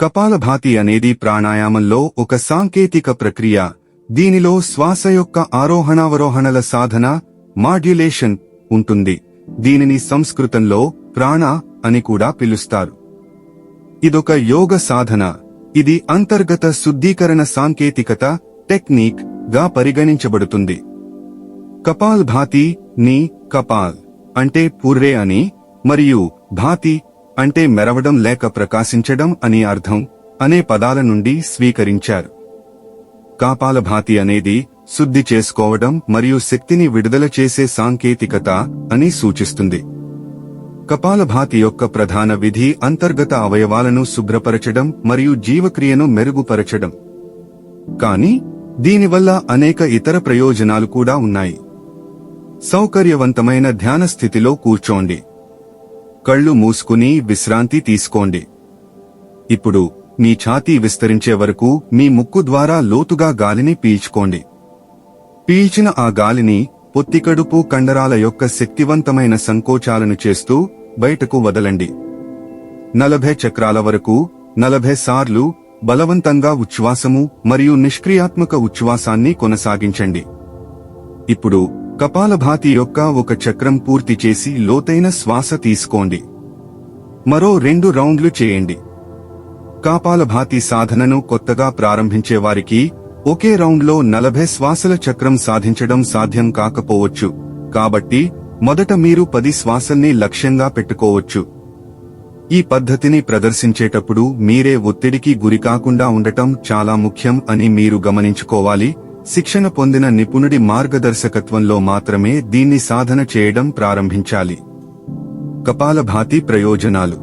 కపాలభాతి అనేది ప్రాణాయామంలో ఒక సాంకేతిక ప్రక్రియ. దీనిలో శ్వాస యొక్క ఆరోహణావరోహణల సాధన మాడ్యులేషన్ ఉంటుంది. దీనిని సంస్కృతంలో ప్రాణ అని కూడా పిలుస్తారు. ఇదొక యోగ సాధన. ఇది అంతర్గత శుద్ధీకరణ సాంకేతికత టెక్నిక్గా పరిగణించబడుతుంది. కపాల్ భాతి ని కపాల్ అంటే పూర్రే అని మరియు భాతి అంటే మెరవడం లేక ప్రకాశించడం అని అర్థం అనే పదాల నుండి స్వీకరించారు. కాపాలభాతి అనేది శుద్ధి చేసుకోవడం మరియు శక్తిని విడుదల చేసే సాంకేతికత అని సూచిస్తుంది. కపాలభాతి యొక్క ప్రధాన విధి అంతర్గత అవయవాలను శుభ్రపరచడం మరియు జీవక్రియను మెరుగుపరచడం. కానీ దీనివల్ల అనేక ఇతర ప్రయోజనాలు కూడా ఉన్నాయి. సౌకర్యవంతమైన ధ్యాన స్థితిలో కూర్చోండి. కళ్ళు మూసుకుని విశ్రాంతి తీసుకోండి. ఇప్పుడు మీ ఛాతీ విస్తరించే వరకు మీ ముక్కు ద్వారా లోతుగా గాలిని పీల్చుకోండి. పీల్చిన ఆ గాలిని పొత్తికడుపు కండరాల యొక్క శక్తివంతమైన సంకోచాలను చేస్తూ బయటకు వదలండి. నలభై చక్రాల వరకు నలభై సార్లు బలవంతంగా ఉచ్ఛ్వాసము మరియు నిష్క్రియాత్మక ఉచ్ఛ్వాసాన్ని కొనసాగించండి. ఇప్పుడు కపాలభాతి యొక్క ఒక చక్రం పూర్తి చేసి లోతైన శ్వాస తీసుకోండి. మరో రెండు రౌండ్లు చేయండి. కాపాలభాతి సాధనను కొత్తగా ప్రారంభించే వారికి ఒకే రౌండ్లో నలభై శ్వాసల చక్రం సాధించడం సాధ్యం కాకపోవచ్చు. కాబట్టి మొదట మీరు పది శ్వాసల్ని లక్ష్యంగా పెట్టుకోవచ్చు. ఈ పద్ధతిని ప్రదర్శించేటప్పుడు మీరే ఒత్తిడికి గురికాకుండా ఉండటం చాలా ముఖ్యం అని మీరు గమనించుకోవాలి. శిక్షణ పొందిన నిపుణుడి మార్గదర్శకత్వంలో మాత్రమే దీన్ని సాధన చేయడం ప్రారంభించాలి. కపాలభాతి ప్రయోజనాలు.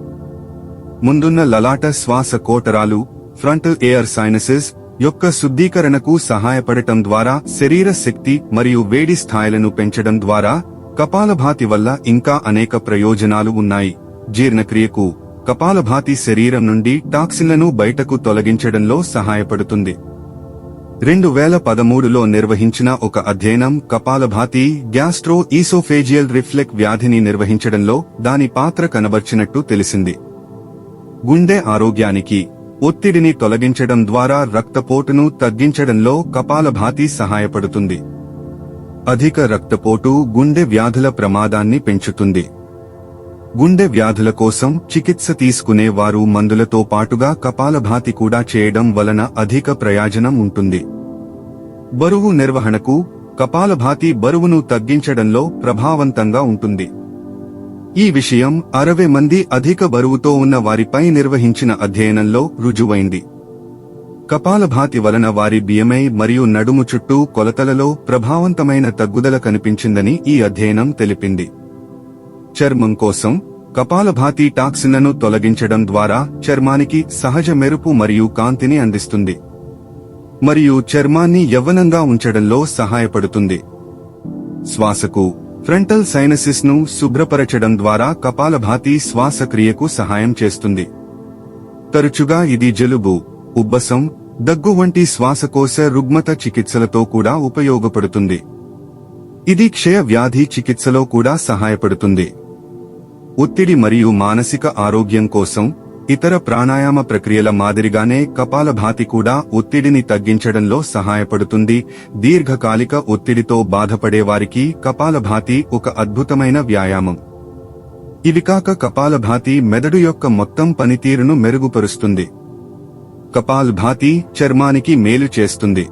ముందున్న లలాట శ్వాస కోటరాలు ఫ్రంటల్ ఎయిర్ సైనసెస్ యొక్క శుద్ధీకరణకు సహాయపడటం ద్వారా శరీర శక్తి మరియు వేడి స్థాయిలను పెంచడం ద్వారా కపాలభాతి వల్ల ఇంకా అనేక ప్రయోజనాలు ఉన్నాయి. జీర్ణక్రియకు కపాలభాతి శరీరం నుండి టాక్సిన్లను బయటకు తొలగించడంలో సహాయపడుతుంది. రెండు వేల పదమూడులో నిర్వహించిన ఒక అధ్యయనం కపాలభాతి గ్యాస్ట్రో ఈసోఫేజియల్ రిఫ్లెక్ వ్యాధిని నిర్వహించడంలో దాని పాత్ర కనబర్చినట్టు తెలిసింది. గుండె ఆరోగ్యానికి ఒత్తిడిని తొలగించడం ద్వారా రక్తపోటును తగ్గించడంలో కపాలభాతి సహాయపడుతుంది. అధిక రక్తపోటు గుండె వ్యాధుల ప్రమాదాన్ని పెంచుతుంది. గుండె వ్యాధుల కోసం చికిత్స తీసుకునే వారు మందులతో పాటుగా కపాలభాతి కూడా చేయడం వలన అధిక ప్రయోజనం ఉంటుంది. బరువు నిర్వహణకు కపాలభాతి బరువును తగ్గించడంలో ప్రభావవంతంగా ఉంటుంది. ఈ విషయం అరవై మంది అధిక బరువుతో ఉన్న వారిపై నిర్వహించిన అధ్యయనంలో రుజువైంది. కపాలభాతి వలన వారి బియమై మరియు నడుము చుట్టూ కొలతలలో ప్రభావవంతమైన తగ్గుదల కనిపించిందని ఈ అధ్యయనం తెలిపింది. చర్మం కోసం కపాలభాతి టాక్సిన్లను తొలగించడం ద్వారా చర్మానికి సహజ మెరుపు మరియు కాంతిని అందిస్తుంది. మరియు చర్మాన్ని యవ్వనంగా ఉంచడంలో సహాయపడుతుంది. శ్వాసకు ఫ్రంటల్ సైనసిస్ను శుభ్రపరచడం ద్వారా కపాలభాతి శ్వాసక్రియకు సహాయం చేస్తుంది. తరచుగా ఇది జలుబు ఉబ్బసం దగ్గు వంటి శ్వాసకోశ రుగ్మత చికిత్సలతో కూడా ఉపయోగపడుతుంది. ఇది క్షయ వ్యాధి చికిత్సలో కూడా సహాయపడుతుంది. ఒత్తిడి మరియు మానసిక ఆరోగ్యం కోసం ఇతర ప్రాణాయామ ప్రక్రియల మాదిరిగానే కపాలభాతి కూడా ఒత్తిడిని తగ్గించడంలో సహాయపడుతుంది. దీర్ఘకాలిక ఒత్తిడితో బాధపడే వారికి కపాలభాతి ఒక అద్భుతమైన వ్యాయామం. ఇవి కాక కపాలభాతి మెదడు యొక్క మొత్తం పనితీరును మెరుగుపరుస్తుంది. కపాల్భాతి చర్మానికి మేలు చేస్తుంది.